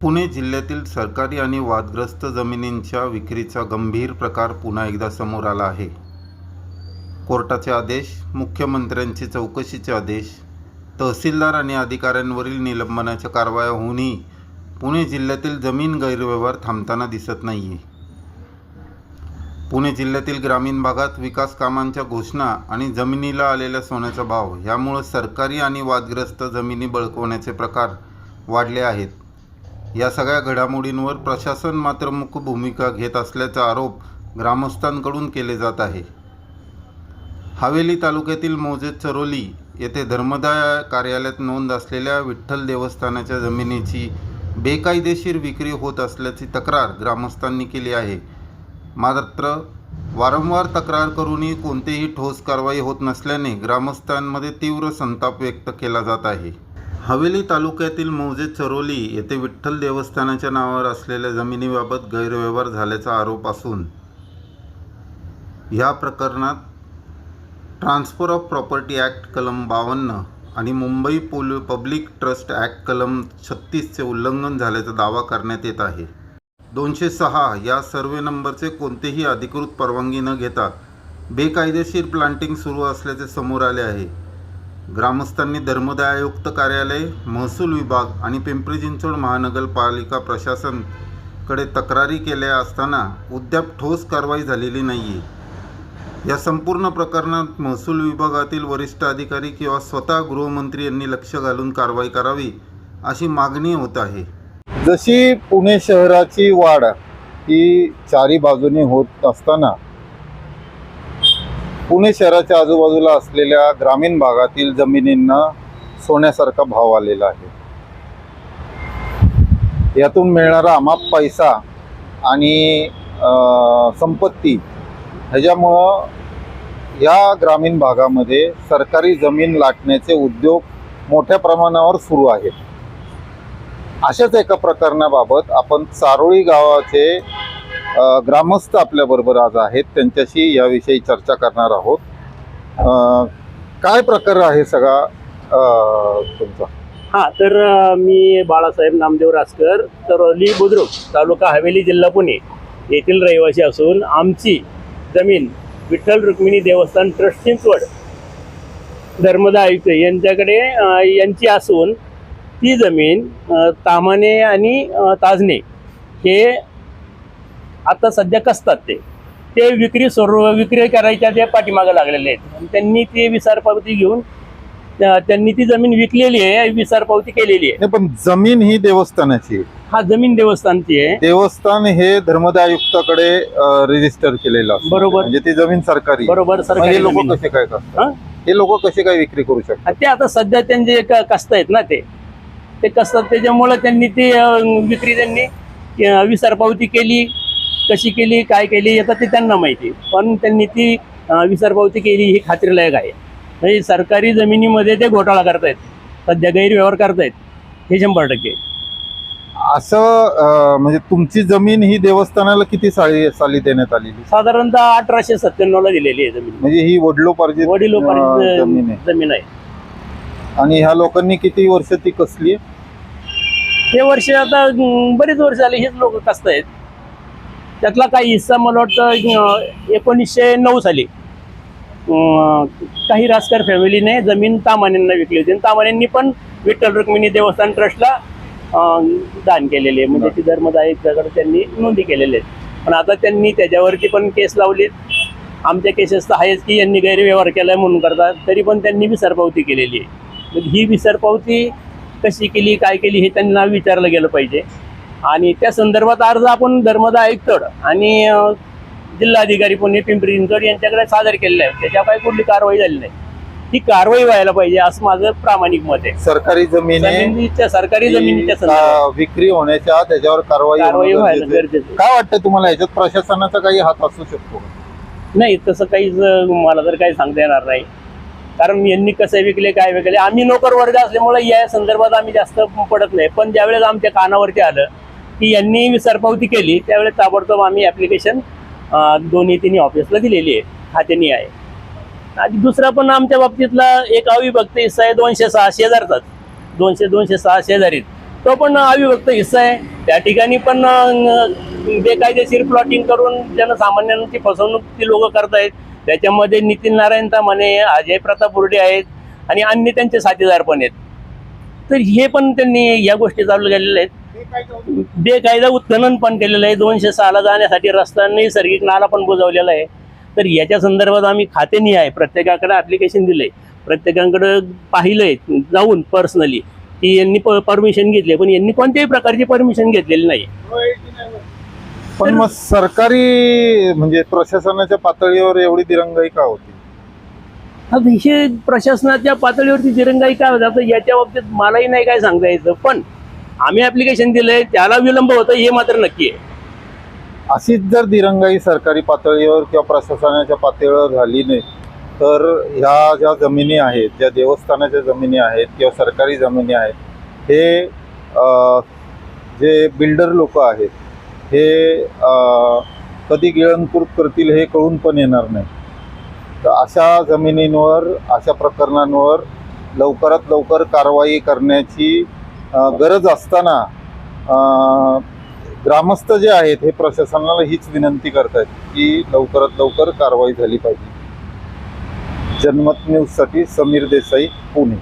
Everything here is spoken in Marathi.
पुणे जिल्ह्यातील सरकारी आणि वादग्रस्त जमिनींच्या विक्रीचा गंभीर प्रकार पुन्हा एकदा समोर आला आहे. कोर्टाचे आदेश मुख्यमंत्र्यांचे चौकशीचे आदेश तहसीलदार आणि अधिकाऱ्यांवरील निलंबनाच्या कारवाया होऊनही पुणे जिल्ह्यातील जमीन गैरव्यवहार थांबताना दिसत नाही आहे पुणे जिल्ह्यातील ग्रामीण भागात विकास कामांच्या घोषणा आणि जमिनीला आलेल्या सोन्याचा भाव यामुळं सरकारी आणि वादग्रस्त जमिनी बळकवण्याचे प्रकार वाढले आहेत. या सगळ्या घडामोडींवर प्रशासन मात्र मुख्य भूमिका घेत असल्याचा आरोप ग्रामस्थांकडून केले जात आहे. हवेली तालुक्यातील मोजे चरोली येथे धर्मदाय कार्यालयात नोंद असलेल्या विठ्ठल देवस्थानाच्या जमिनीची बेकायदेशीर विक्री होत असल्याची तक्रार ग्रामस्थांनी केली आहे. मात्र वारंवार तक्रार करूनही कोणतीही ठोस कारवाई होत नसल्याने ग्रामस्थांमध्ये तीव्र संताप व्यक्त केला जात आहे. हवेली तालुक्यातील मौजे चरोली येथे विठ्ठल देवस्थानाच्या नावावर असलेल्या जमिनीबाबत गैरव्यवहार झाल्याचा आरोप असून या प्रकरणात ट्रान्सफर ऑफ प्रॉपर्टी ॲक्ट कलम बावन्न आणि मुंबई पोल पब्लिक ट्रस्ट ॲक्ट कलम छत्तीसचे उल्लंघन झाल्याचा दावा करण्यात येत आहे. दोनशे सहा या सर्वे नंबरचे कोणतेही अधिकृत परवानगी न घेता बेकायदेशीर प्लांटिंग सुरू असल्याचे समोर आले आहे. ग्रामस्थांनी धर्मदाय आयुक्त कार्यालय महसूल विभाग आणि पिंपरी चिंचवड महानगरपालिका प्रशासनकडे तक्रारी केल्या असताना अद्याप ठोस कारवाई झालेली नाही आहे या संपूर्ण प्रकरणात महसूल विभागातील वरिष्ठ अधिकारी किंवा स्वतः गृहमंत्री यांनी लक्ष घालून कारवाई करावी अशी मागणी होत आहे. जशी पुणे शहराची वाढ ही चारी बाजूने होत असताना पुणे शहराच्या आजूबाजूला असलेल्या ग्रामीण भागातील जमिनींना सोन्यासारखा भाव आलेला आहे. यातून मिळणारा अमाप पैसा आणि संपत्ती ह्याच्यामुळं या ग्रामीण भागामध्ये सरकारी जमीन लाटण्याचे उद्योग मोठ्या प्रमाणावर सुरू आहेत. अशाच एका प्रकरणाबाबत आपण चारोळी गावाचे ग्रामस्थ आपल्याबरोबर आज आहेत. त्यांच्याशी याविषयी चर्चा करणार आहोत. काय प्रकार आहे सगळा तुमचा? हा तर मी बाळासाहेब नामदेव रासकर तरवली बुद्रुक तालुका हवेली जिल्हा पुणे येथील रहिवासी असून आमची जमीन विठ्ठल रुक्मिणी देवस्थान ट्रस्ट चिंचवड धर्मदा आयुक्त यांच्याकडे यांची असून ती जमीन तामाने आणि ताजने हे आता सध्या कसतात ते? ते विक्री सर्व विक्री करायच्या ते पाठीमागं लागलेले आहेत. त्यांनी ते विसार पावती घेऊन त्या- त्यांनी ती जमीन विकलेली आहे विसार पावती केलेली आहे. पण जमीन ही देवस्थानाची. हा जमीन देवस्थानची आहे. देवस्थान हे धर्मदाय आयुक्ताकडे रजिस्टर केलेलं बरोबर. म्हणजे ती जमीन सरकारी. बरोबर सरकारी हे लोक. कसे काय? करतात? हे? लोक कसे काय विक्री करू शकतात? ते आता सध्या त्यांचे कस्त आहेत ना ते. ते कसतात? त्याच्यामुळे त्यांनी ती विक्री त्यांनी विसार पावती केली. कशी केली काय केली आता ते त्यांना माहिती पण त्यांनी ती अं, विसार पावती केली ही खात्रीलायक आहे. म्हणजे सरकारी जमिनीमध्ये ते घोटाळा करतायत. सध्या गैरव्यवहार करतायत. हे शंभर टक्के. असं म्हणजे तुमची जमीन ही देवस्थानाला किती साली साली देण्यात आलेली? साधारणतः अठराशे सत्त्याण्णव ला दिलेली आहे जमीन. म्हणजे ही वडिलोपार्जित वडिलोपार्जित जमीन आहे. जमीन आहे. आणि ह्या लोकांनी किती वर्ष ती कसली? हे वर्ष आता बरेच वर्ष झाले हेच लोक कसत आहेत त्यातला काही हिस्सा मला वाटतं एकोणीसशे नऊ साली काही राजकार फॅमिलीने जमीन तामान्यांना विकली होती. आणि तामान्यांनी पण विठ्ठल रुक्मिणी देवस्थान ट्रस्टला दान केलेले. आहे म्हणजे ती धर्मदायिकाकडे त्यांनी नोंदी केलेल्या आहेत. पण आता त्यांनी त्याच्यावरती पण केस लावलीत आमच्या केसेस तर आहेच की यांनी गैरव्यवहार केलाय म्हणून करतात तरी पण त्यांनी विसरपावती केलेली आहे. मग ही विसरपावती कशी केली काय केली हे त्यांना विचारलं गेलं पाहिजे. आणि त्या संदर्भात अर्ज आपण धर्मदा आयुक्तड आणि जिल्हाधिकारी पुणे पिंपरी चिंचवड यांच्याकडे सादर केलेला आहे. त्याच्यावर काही कुठली कारवाई झाली नाही. ती कारवाई व्हायला पाहिजे असं माझं प्रामाणिक मत आहे. सरकारी जमिनीच्या सरकारी जमिनीच्या विक्री होण्याच्या त्याच्यावर कारवाई कारवाई व्हायला गरजेचं. काय वाटतं तुम्हाला? याच्यात प्रशासनाचा काही हात असू शकतो? नाही तसं काहीच मला तर काही सांगता येणार नाही. कारण यांनी कसं विकले काय विकले? आम्ही नोकर वर्ग असल्यामुळे या संदर्भात आम्ही जास्त पडत नाही. पण ज्यावेळेस आमच्या कानावरती आलं की यांनी विसरपावती केली त्यावेळेस ताबडतोब आम्ही ॲप्लिकेशन दोन्ही तिन्ही ऑफिसला दिलेली आहे. खात्यानी आहे. आणि दुसरा पण आमच्या बाबतीतला एक अविभक्त हिस्सा आहे दोनशे सहा शेजारचाच. दोनशे दोनशे सहा शेजारीत. तो पण अविभक्त हिस्सा आहे. त्या ठिकाणी पण बेकायदेशीर प्लॉटिंग करून जनसामान्यांची फसवणूक ती लोक करतायत त्याच्यामध्ये नितीन नारायण तामाने अजय प्रताप उर्डे आहेत आणि अन्य त्यांचे साथीदार पण आहेत. तर हे पण त्यांनी या गोष्टी चालू केलेल्या आहेत. बेकायदा उत्खनन पण केलेलं आहे. दोनशे सहाला जाण्यासाठी रस्ता नैसर्गिक नाला पण बुजवलेला आहे. तर याच्या संदर्भात आम्ही खातेनी आहे प्रत्येकाकडे ॲप्लिकेशन दिलंय. प्रत्येकाकडे पाहिलंय जाऊन पर्सनली की यांनी परमिशन घेतली पण यांनी कोणत्याही प्रकारची परमिशन घेतलेली नाही. पण मग सरकारी म्हणजे प्रशासनाच्या पातळीवर एवढी दिरंगाई का होती? हे प्रशासनाच्या पातळीवरती दिरंगाई काय होतं? आता याच्या बाबतीत मलाही नाही काय सांगता यायचं. पण आम्ही ॲप्लिकेशन दिलंय त्याला विलंब होतं हे मात्र नक्की आहे. अशीच जर दिरंगाई सरकारी पातळीवर किंवा प्रशासनाच्या पातळीवर झाली नाही तर ह्या ज्या जमिनी आहेत ज्या देवस्थानाच्या जमिनी आहेत किंवा सरकारी जमिनी आहेत हे जे बिल्डर लोक आहेत हे कधी गिळंकृत करतील हे कळून पण येणार नाही. तर अशा जमिनींवर अशा प्रकरणांवर लवकरात लवकर कारवाई करण्याची गरज असताना ग्रामस्थ जे आहेत हे प्रशासनाला हीच विनंती करतायत की लवकरात लवकर कारवाई झाली पाहिजे. जनमत न्यूजसाठी समीर देसाई पुणे.